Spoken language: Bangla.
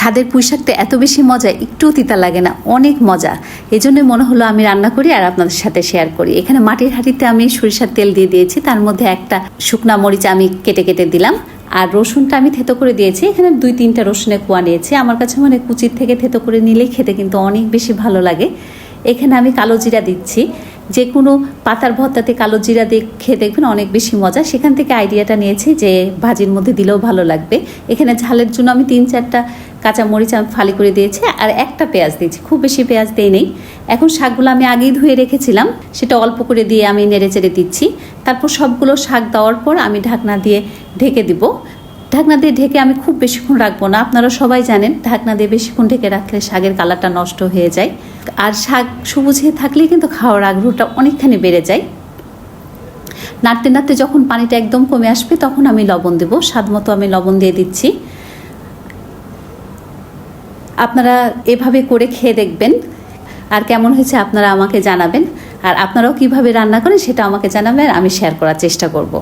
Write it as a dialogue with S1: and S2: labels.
S1: ছাদের পুঁই শাকটা এত বেশি মজা, একটুও তিতা লাগে না। অনেক মজা। এই জন্যই মনে হলো আমি রান্না করি আর আপনাদের সাথে শেয়ার করি। এখানে মাটির হাঁড়িতে আমি সরিষার তেল দিয়ে দিয়েছি। তার মধ্যে একটা শুকনা মরিচ আমি কেটে কেটে দিলাম। আর রসুনটা আমি থেতো করে দিয়েছি। এখানে দুই তিনটা রসুনের কুয়া নিয়েছি। আমার কাছে মানে কুচির থেকে থেতো করে নিলেই খেতে কিন্তু অনেক বেশি ভালো লাগে। এখানে আমি কালো জিরা দিচ্ছি। যে কোনো পাতার ভর্তাতে কালো জিরা দিয়ে খেয়ে দেখবেন অনেক বেশি মজা। সেখান থেকে আইডিয়াটা নিয়েছি যে ভাজির মধ্যে দিলেও ভালো লাগবে। এখানে ঝালের জন্য আমি তিন চারটা কাঁচা মরিচ আমি ফালি করে দিয়েছি আর একটা পেঁয়াজ দিয়েছি। খুব বেশি পেঁয়াজ দেই নেই। এখন শাকগুলো আমি আগেই ধুয়ে রেখেছিলাম। সেটা অল্প করে দিয়ে আমি নেড়ে চেড়ে দিচ্ছি। তারপর সবগুলো শাক দেওয়ার পর আমি ঢাকনা দিয়ে ঢেকে দিব। ঢাকনা দিয়ে ঢেকে আমি খুব বেশিক্ষণ রাখব না। আপনারা সবাই জানেন, ঢাকনা দিয়ে বেশিক্ষণ ঢেকে রাখলে শাকের কালারটা নষ্ট হয়ে যায়। আর শাক সবুজ হয়ে থাকলেই কিন্তু খাওয়ার আগ্রহটা অনেকখানি বেড়ে যায়। নাড়তে নাড়তে যখন পানিটা একদম কমে আসবে, তখন আমি লবণ দেবো। স্বাদ মতো আমি লবণ দিয়ে দিচ্ছি। আপনারা এভাবে করে খেয়ে দেখবেন আর কেমন হয়েছে আপনারা আমাকে জানাবেন। আর আপনারাও কীভাবে রান্না করেন সেটা আমাকে জানাবেন, আমি শেয়ার করার চেষ্টা করব।